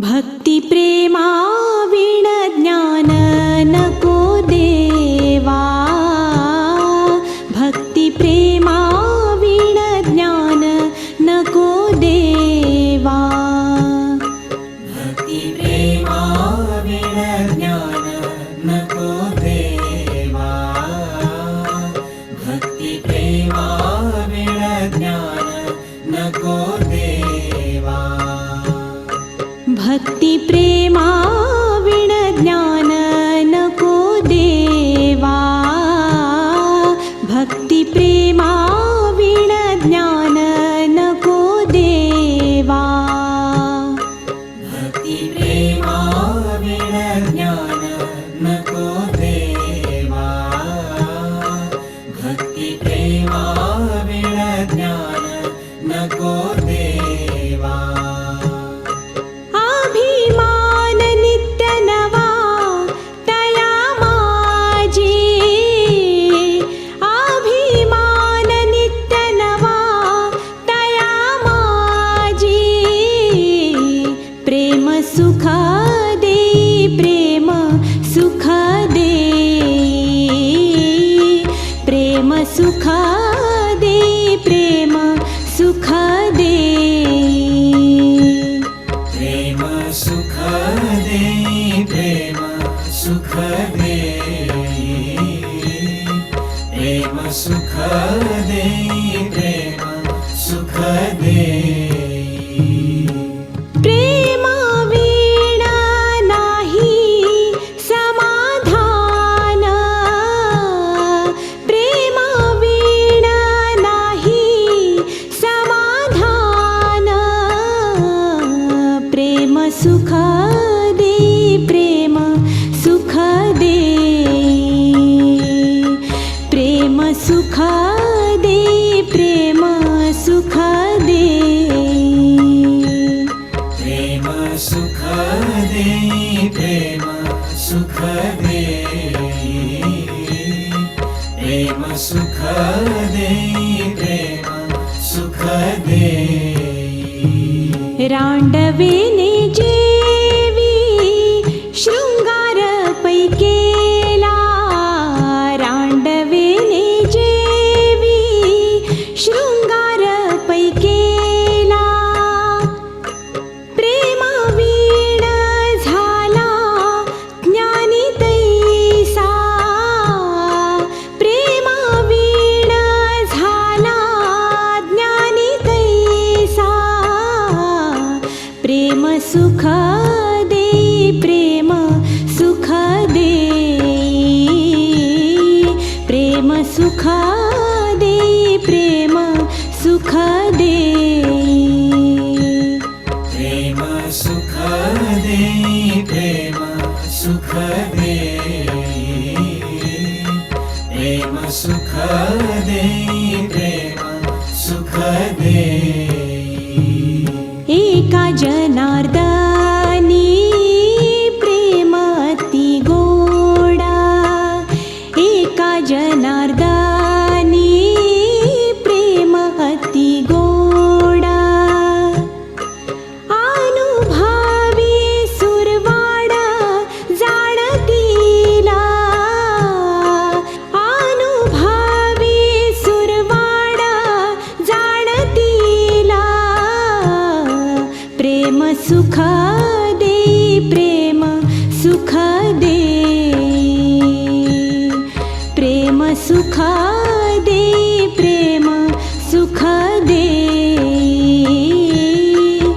भक्तिप्रेमा वीण ज्ञान न को देवा। भक्तिप्रेमा वीण ज्ञान न को देवा भक्तिप्रेमाीण ज्ञान न को भक्तिप्रेमा विणज्ञान नको देवा। भक्तिप्रेमा विणज्ञान सुख दे प्रेम सुख दे। सुख दे प्रेम सुख दे प्रेम सुख दे प्रेम सुख दे रांडवेने सुख दे प्रेम सुख दे प्रेम सुख दे प्रेम सुख दे प्रेम सुख दे सुखा दे प्रेम, सुखा दे। प्रेम सुखा दे, प्रेम सुखा दे।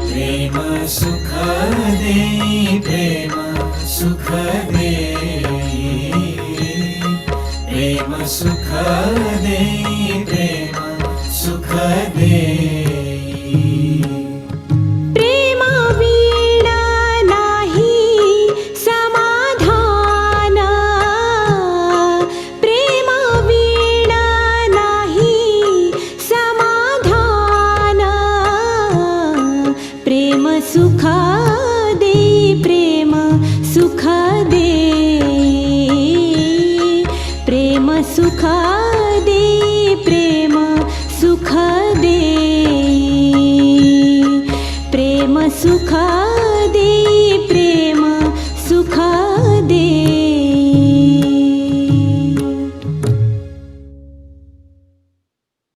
प्रेम सुखा दे, प्रेम सुखा दे। प्रेम सुखा दे, प्रेम सुखा दे। सुखदे प्रेम सुखदे। प्रेम सुखदे।